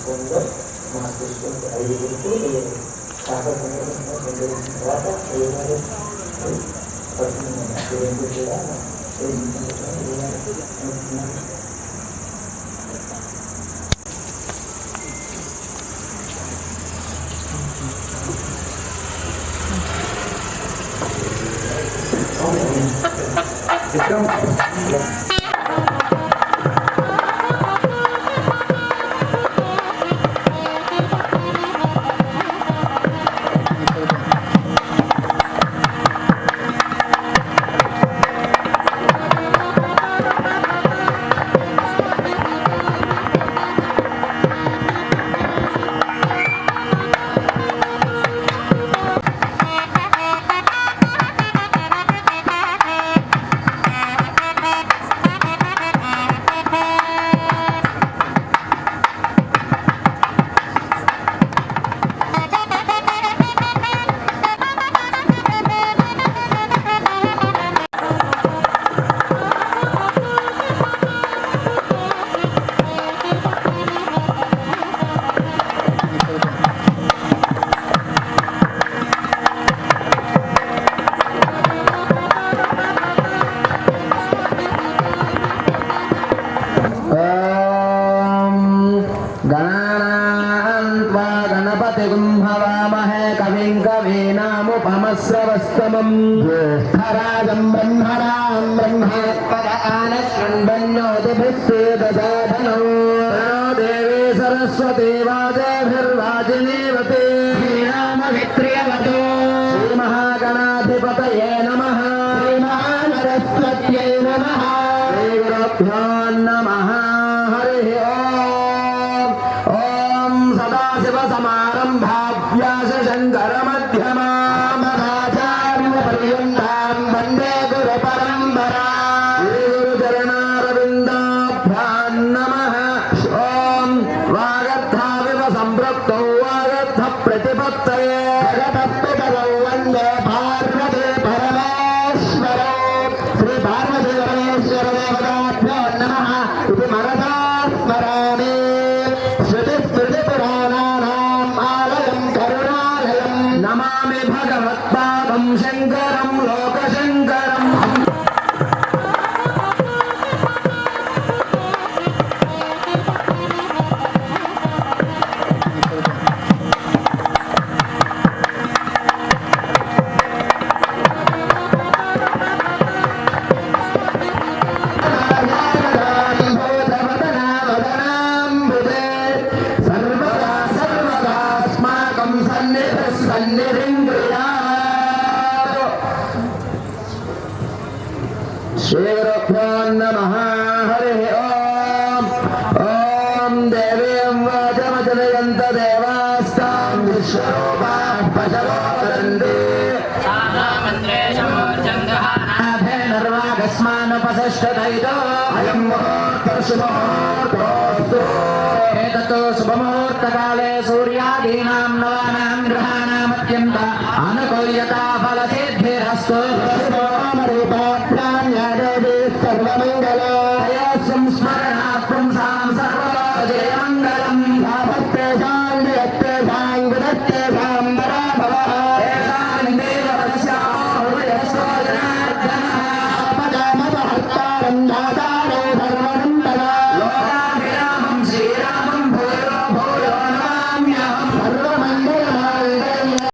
నేను హాస్పిటల్లో దర్శించుకుందో మా శిష్యులకు ఐదుగురికి కాకపోతే తర్వాత ఏమైనా పడుతుంది కూడా అనుకుంటున్నాను गणपतिगुं हवामहे कविं कवीनामुपमस्रवस्तमम् ज्येष्ठराजं ब्रह्मणां ब्रह्मत्पदानशृण्वन्योतिभिः सेदसाधनौ देवी सरस्वती वाजभिर्वाजिनीवते सदाशिवसमारम्भाभ्यासशङ्करमध्यमामदाचार्यपर्यन्तां वन्दे गुरुपरम्परा श्रीगुरुचरणारविन्दाभ्यां नमः ॐ वागर्थाविव सम्पृक्तौ वागर्थप्रतिपत्तये जगतपितरौ वन्दे पार्वती परमेश्वरौ श्री पार्वती परमेश्वर देवताभ्यो नमः इति मनसा स्मरामि श्रीगुरुभ्यो नमः हरिः ॐ ॐ देवीं वाचमचलयन्त देवास्तां विश्वरूपाः पशवो वदन्ति नर्वाकस्मानुपतिष्ठतैतो अयं मुहूर्तशुभमुहूर्तोऽस्तु एतत् शुभमुहूर्तकाले सूर्यादीनां नवानां ग्रहाणामत्यन्त अनुकूल्यता फलसिद्धिरस्तु